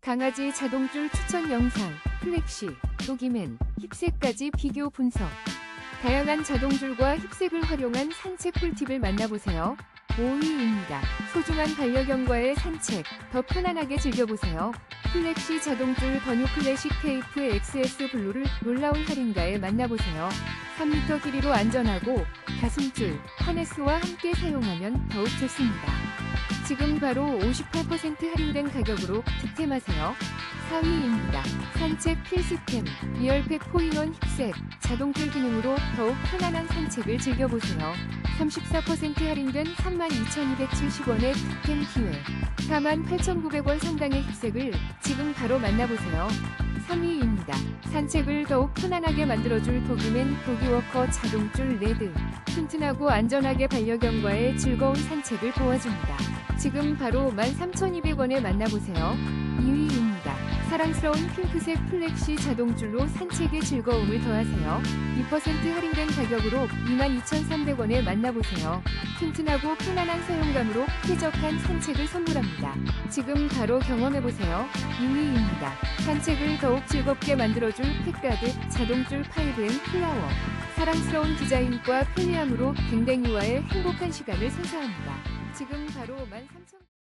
강아지 자동줄 추천 영상, 플렉시, 도기맨, 힙색까지 비교 분석. 다양한 자동줄과 힙색을 활용한 산책 꿀팁을 만나보세요. 5위입니다. 소중한 반려견과의 산책, 더 편안하게 즐겨보세요. 플렉시 자동줄 더뉴 클래식 테이프 XS 블루를 놀라운 할인가에 만나보세요. 3m 길이로 안전하고 가슴줄, 하네스와 함께 사용하면 더욱 좋습니다. 지금 바로 58% 할인된 가격으로 득템하세요. 4위입니다. 산책 필수템, 리얼팩 포인원 힙색, 자동줄 기능으로 더욱 편안한 산책을 즐겨보세요. 34% 할인된 32,270원의 득템 기회. 48,900원 상당의 힙색을 지금 바로 만나보세요. 3위입니다. 산책을 더욱 편안하게 만들어줄 도기맨 도기워커 자동줄 레드. 튼튼하고 안전하게 반려견과의 즐거운 산책을 도와줍니다. 지금 바로 13,200원에 만나보세요. 2위입니다. 사랑스러운 핑크색 플렉시 자동줄로 산책의 즐거움을 더하세요. 2% 할인된 가격으로 22,300원에 만나보세요. 튼튼하고 편안한 사용감으로 쾌적한 산책을 선물합니다. 지금 바로 경험해보세요. 2위입니다. 산책을 더욱 즐겁게 만들어줄 팩가드 자동줄 파이브앤 플라워. 사랑스러운 디자인과 편리함으로 댕댕이와의 행복한 시간을 선사합니다. 지금 바로 13,000